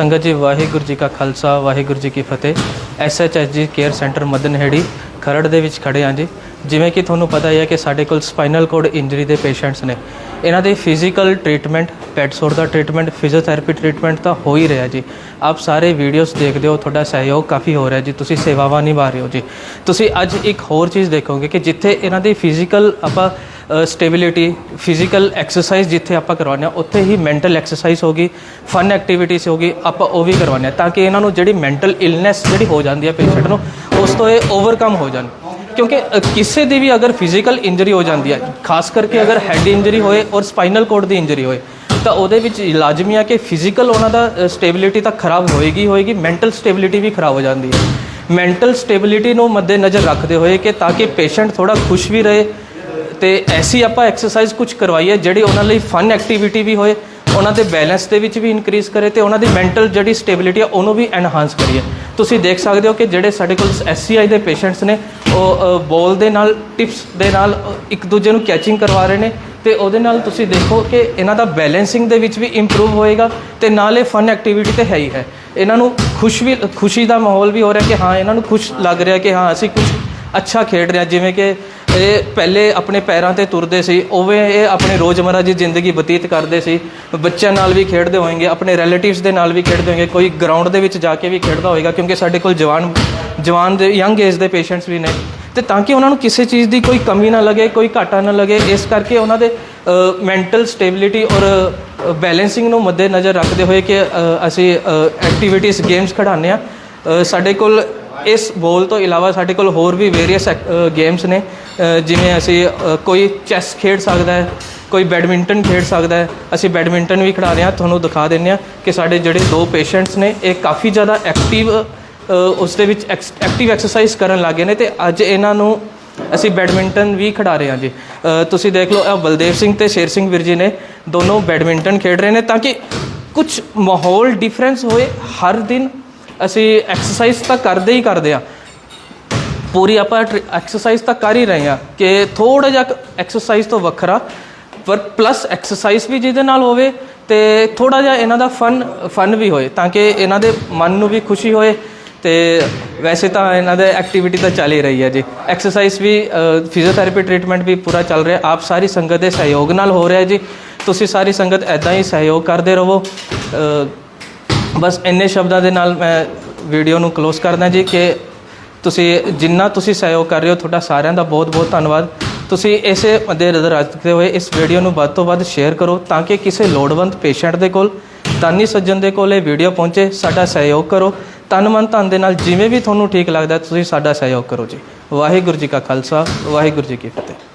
ਸੰਗਤ ਜੀ, ਵਾਹਿਗੁਰੂ ਜੀ ਕਾ ਖਾਲਸਾ, ਵਾਹਿਗੁਰੂ ਜੀ ਕੀ ਫਤਿਹ। SHSG care centre Madanheri, Kharar ਦੇ ਵਿੱਚ ਖੜੇ ਹਾਂ ਜੀ। ਜਿਵੇਂ ਕਿ ਤੁਹਾਨੂੰ ਪਤਾ ਹੀ ਹੈ ਕਿ ਸਾਡੇ ਕੋਲ ਸਪਾਈਨਲ ਕੋਡ ਇੰਜਰੀ ਦੇ ਪੇਸ਼ੈਂਟਸ ਨੇ। ਇਹਨਾਂ ਦੇ ਫਿਜ਼ੀਕਲ ਟ੍ਰੀਟਮੈਂਟ ਪੈਟਸੋਰ ਦਾ ਟ੍ਰੀਟਮੈਂਟ, ਫਿਜ਼ੀਓਥੈਰੇਪੀ ਟ੍ਰੀਟਮੈਂਟ ਤਾਂ ਹੋ ਹੀ ਰਿਹਾ ਜੀ। ਆਪ ਸਾਰੇ ਵੀਡੀਓਜ਼ ਦੇਖਦੇ ਹੋ, ਤੁਹਾਡਾ ਸਹਿਯੋਗ ਕਾਫੀ ਹੋ ਰਿਹਾ ਜੀ। ਤੁਸੀਂ ਸੇਵਾਵਾਂ ਨਿਭਾ ਰਹੇ ਹੋ ਜੀ। ਤੁਸੀਂ ਅੱਜ ਇੱਕ ਹੋਰ ਚੀਜ਼ ਦੇਖੋਗੇ ਕਿ ਜਿੱਥੇ ਇਹਨਾਂ ਦੀ ਫਿਜ਼ੀਕਲ ਆਪਾਂ ਸਟੇਬਿਲਿਟੀ ਫਿਜ਼ੀਕਲ ਐਕਸਰਸਾਈਜ਼ ਜਿੱਥੇ ਆਪਾਂ ਕਰਵਾਉਂਦੇ ਹਾਂ, ਉੱਥੇ ਹੀ ਮੈਂਟਲ ਐਕਸਰਸਾਈਜ਼ ਹੋਗੀ ਫਨ ਐਕਟੀਵਿਟੀਜ਼ ਹੋਗੀ ਆਪਾਂ ਉਹ ਵੀ ਕਰਵਾਉਂਦੇ ਹਾਂ, ਤਾਂ ਕਿ ਇਹਨਾਂ ਨੂੰ ਜਿਹੜੀ ਮੈਂਟਲ ਇਲਨੈਸ ਜਿਹੜੀ ਹੋ ਜਾਂਦੀ ਹੈ ਪੇਸ਼ੈਂਟ ਨੂੰ, ਉਸ ਤੋਂ ਇਹ ਓਵਰਕਮ ਹੋ ਜਾਣ। ਕਿਉਂਕਿ ਕਿਸੇ ਦੀ ਵੀ ਅਗਰ ਫਿਜ਼ੀਕਲ ਇੰਜਰੀ ਹੋ ਜਾਂਦੀ ਹੈ, ਖਾਸ ਕਰਕੇ ਅਗਰ ਹੈਡ ਇੰਜਰੀ ਹੋਏ ਔਰ ਸਪਾਈਨਲ ਕੋਡ ਦੀ ਇੰਜਰੀ ਹੋਏ, ਤਾਂ ਉਹਦੇ ਵਿੱਚ ਲਾਜ਼ਮੀ ਆ ਕਿ ਫਿਜ਼ੀਕਲ ਉਹਨਾਂ ਦਾ ਸਟੇਬਿਲਿਟੀ ਤਾਂ ਖਰਾਬ ਹੋਏਗੀ ਹੋਏਗੀ ਮੈਂਟਲ ਸਟੇਬਿਲਿਟੀ ਵੀ ਖਰਾਬ ਹੋ ਜਾਂਦੀ ਹੈ। ਮੈਂਟਲ ਸਟੇਬਿਲਿਟੀ ਨੂੰ ਮੱਦੇ ਨਜ਼ਰ ਰੱਖਦੇ ਹੋਏ ਕਿ ਤਾਂ ਕਿ ਪੇਸ਼ੈਂਟ ਥੋੜਾ ਖੁਸ਼ ਵੀ ਰਹੇ ਤੇ ਐਸੀ ਆਪਾਂ ਐਕਸਰਸਾਈਜ਼ ਕੁਝ ਕਰਵਾਈਏ ਜਿਹੜੀ ਉਹਨਾਂ ਲਈ ਫਨ ਐਕਟੀਵਿਟੀ ਵੀ ਹੋਏ, ਉਹਨਾਂ ਦੇ ਬੈਲੈਂਸ ਦੇ ਵਿੱਚ ਵੀ ਇਨਕਰੀਜ਼ ਕਰੇ ਤੇ ਉਹਨਾਂ ਦੀ ਮੈਂਟਲ ਜਿਹੜੀ ਸਟੇਬਿਲਿਟੀ ਆ, ਉਹਨੂੰ ਵੀ ਐਨਹਾਂਸ ਕਰੀਏ। ਤੁਸੀਂ ਦੇਖ ਸਕਦੇ ਹੋ ਕਿ ਜਿਹੜੇ ਸਾਡੇ ਕੋਲ ਐਸਸੀਆਈ ਦੇ ਪੇਸ਼ੈਂਟਸ ਨੇ, ਉਹ ਬੋਲ ਦੇ ਨਾਲ ਟਿਪਸ ਦੇ ਨਾਲ ਇੱਕ ਦੂਜੇ ਨੂੰ ਕੈਚਿੰਗ ਕਰਵਾ ਰਹੇ ਨੇ ਤੇ ਉਹਦੇ ਨਾਲ ਤੁਸੀਂ ਦੇਖੋ ਕਿ ਇਹਨਾਂ ਦਾ ਬੈਲੈਂਸਿੰਗ ਦੇ ਵਿੱਚ ਵੀ ਇੰਪਰੂਵ ਹੋਏਗਾ ਤੇ ਨਾਲ ਇਹ ਫਨ ਐਕਟੀਵਿਟੀ ਤੇ ਹੈ ਹੀ ਹੈ। ਇਹਨਾਂ ਨੂੰ ਖੁਸ਼ ਵੀ, ਖੁਸ਼ੀ ਦਾ ਮਾਹੌਲ ਵੀ ਹੋ ਰਿਹਾ ਕਿ ਹਾਂ, ਇਹਨਾਂ ਨੂੰ ਖੁਸ਼ ਲੱਗ ਰਿਹਾ ਕਿ ਹਾਂ, ਅਸੀਂ ਕੁਝ ਅੱਛਾ ਖੇਡ ਰਹੇ ਹਾਂ, ਜਿਵੇਂ ਕਿ ਇਹ ਪਹਿਲੇ ਆਪਣੇ ਪੈਰਾਂ ਤੇ ਤੁਰਦੇ ਸੀ, ਉਵੇਂ ਇਹ ਆਪਣੇ ਰੋਜ਼ਮਰਰਾ ਦੀ ਜ਼ਿੰਦਗੀ ਬਤੀਤ ਕਰਦੇ ਸੀ। ਬੱਚਿਆਂ ਨਾਲ ਵੀ ਖੇਡਦੇ ਹੋਣਗੇ ਆਪਣੇ ਰਿਲੇਟਿਵਸ ਦੇ ਨਾਲ ਵੀ ਖੇਡਦੇ ਹੋਣਗੇ ਕੋਈ ਗਰਾਊਂਡ ਦੇ ਵਿੱਚ ਜਾ ਕੇ ਵੀ ਖੇਡਦਾ ਹੋਏਗਾ, ਕਿਉਂਕਿ ਸਾਡੇ ਕੋਲ ਜਵਾਨ ਜਵਾਨ ਦੇ ਯੰਗ ਏਜ ਦੇ ਪੇਸ਼ੈਂਟਸ ਵੀ ਨੇ। ਤੇ ਤਾਂ ਕਿ ਉਹਨਾਂ ਨੂੰ ਕਿਸੇ ਚੀਜ਼ ਦੀ ਕੋਈ ਕਮੀ ਨਾ ਲੱਗੇ, ਕੋਈ ਘਾਟਾ ਨਾ ਲੱਗੇ, ਇਸ ਕਰਕੇ ਉਹਨਾਂ ਦੇ ਮੈਂਟਲ ਸਟੇਬਿਲਿਟੀ ਔਰ ਬੈਲੈਂਸਿੰਗ ਨੂੰ ਮੱਦੇ ਨਜ਼ਰ ਰੱਖਦੇ ਹੋਏ ਕਿ ਅਸੀਂ ਐਕਟੀਵਿਟੀਜ਼ ਗੇਮਸ ਖਿਡਾਉਂਦੇ ਆ ਸਾਡੇ ਕੋਲ ਇਸ ਬੋਲ ਤੋਂ ਇਲਾਵਾ ਸਾਡੇ ਕੋਲ ਹੋਰ ਵੀ ਵੇਰੀਅਸ ਗੇਮਸ ਨੇ ਜਿਵੇਂ ਅਸੀਂ ਕੋਈ ਚੈਸ ਖੇਡ ਸਕਦਾ ਹੈ, ਕੋਈ ਬੈਡਮਿੰਟਨ ਖੇਡ ਸਕਦਾ ਹੈ, ਅਸੀਂ ਬੈਡਮਿੰਟਨ ਵੀ ਖਿਡਾ ਰਹੇ ਹਾਂ। ਤੁਹਾਨੂੰ ਦਿਖਾ ਦਿੰਦੇ ਹਾਂ ਕਿ ਸਾਡੇ ਜਿਹੜੇ ਦੋ ਪੇਸ਼ੈਂਟਸ ਨੇ, ਇਹ ਕਾਫੀ ਜ਼ਿਆਦਾ ਐਕਟਿਵ ਉਸ ਦੇ ਵਿੱਚ ਐਕਟਿਵ ਐਕਸਰਸਾਈਜ਼ ਕਰਨ ਲੱਗੇ ਨੇ ਤੇ ਅੱਜ ਇਹਨਾਂ ਨੂੰ ਅਸੀਂ ਬੈਡਮਿੰਟਨ ਵੀ ਖਿਡਾ ਰਹੇ ਹਾਂ ਜੀ। ਤੁਸੀਂ ਦੇਖ ਲਓ ਇਹ ਬਲਦੇਵ ਸਿੰਘ ਤੇ ਸ਼ੇਰ ਸਿੰਘ ਵੀਰ ਜੀ ਨੇ ਦੋਨੋਂ ਬੈਡਮਿੰਟਨ ਖੇਡ ਰਹੇ ਨੇ ਤਾਂ ਕਿ ਕੁਝ ਮਾਹੌਲ ਡਿਫਰੈਂਸ ਹੋਏ ਹਰ ਦਿਨ ਅਸੀਂ ਐਕਸਰਸਾਈਜ਼ ਤਾਂ ਕਰਦੇ ਹੀ ਕਰਦੇ ਆ ਪੂਰੀ ਆਪਾਂ ਐਕਸਰਸਾਈਜ਼ ਤਾਂ ਕਰ ਹੀ ਰਹੇ ਆ ਕਿ ਥੋੜਾ ਜਿਹਾ ਐਕਸਰਸਾਈਜ਼ ਤੋਂ ਵੱਖਰਾ, ਪਰ ਪਲੱਸ ਐਕਸਰਸਾਈਜ਼ ਵੀ ਜਿਹਦੇ ਨਾਲ ਹੋਵੇ ਤੇ ਥੋੜਾ ਜਿਹਾ ਇਹਨਾਂ ਦਾ ਫਨ ਫਨ ਵੀ ਹੋਏ ਤਾਂ ਕਿ ਇਹਨਾਂ ਦੇ ਮਨ ਨੂੰ ਵੀ ਖੁਸ਼ੀ ਹੋਏ ਤੇ ਵੈਸੇ ਤਾਂ ਇਹਨਾਂ ਦੇ ਐਕਟੀਵਿਟੀ ਤਾਂ ਚੱਲ ਹੀ ਰਹੀ ਹੈ ਜੀ। ਐਕਸਰਸਾਈਜ਼ ਵੀ ਫਿਜ਼ੀਓਥੈਰੇਪੀ ਟ੍ਰੀਟਮੈਂਟ ਵੀ ਪੂਰਾ ਚੱਲ ਰਿਹਾ। ਆਪ ਸਾਰੀ ਸੰਗਤ ਦੇ ਸਹਿਯੋਗ ਨਾਲ ਹੋ ਰਿਹਾ ਜੀ। ਤੁਸੀਂ ਸਾਰੀ ਸੰਗਤ ਐਦਾਂ ਹੀ ਸਹਿਯੋਗ ਕਰਦੇ ਰਹੋ। ਬਸ ਇੰਨੇ ਸ਼ਬਦਾਂ ਦੇ ਨਾਲ ਮੈਂ ਵੀਡੀਓ ਨੂੰ ਕਲੋਜ਼ ਕਰਦਾ ਜੀ ਕਿ ਤੁਸੀਂ ਜਿੰਨਾ ਤੁਸੀਂ ਸਹਿਯੋਗ ਕਰ ਰਹੇ ਹੋ, ਤੁਹਾਡਾ ਸਾਰਿਆਂ ਦਾ ਬਹੁਤ ਬਹੁਤ ਧੰਨਵਾਦ। ਤੁਸੀਂ ਇਸੇ ਮੱਦੇ ਨਜ਼ਰ ਰੱਖਦੇ ਹੋਏ ਇਸ ਵੀਡੀਓ ਨੂੰ ਵੱਧ ਤੋਂ ਵੱਧ ਸ਼ੇਅਰ ਕਰੋ ਤਾਂ ਕਿ ਕਿਸੇ ਲੋੜਵੰਦ ਪੇਸ਼ੈਂਟ ਦੇ ਕੋਲ, ਦਾਨੀ ਸੱਜਣ ਦੇ ਕੋਲ ਇਹ ਵੀਡੀਓ ਪਹੁੰਚੇ, ਸਾਡਾ ਸਹਿਯੋਗ ਕਰੋ। ਤਨ ਮਨ ਧਨ ਦੇ ਨਾਲ ਜਿਵੇਂ ਵੀ ਤੁਹਾਨੂੰ ਠੀਕ ਲੱਗਦਾ ਤੁਸੀਂ ਸਾਡਾ ਸਹਿਯੋਗ ਕਰੋ ਜੀ। ਵਾਹਿਗੁਰੂ ਜੀ ਕਾ ਖਾਲਸਾ, ਵਾਹਿਗੁਰੂ ਜੀ ਕੀ ਫਤਿਹ।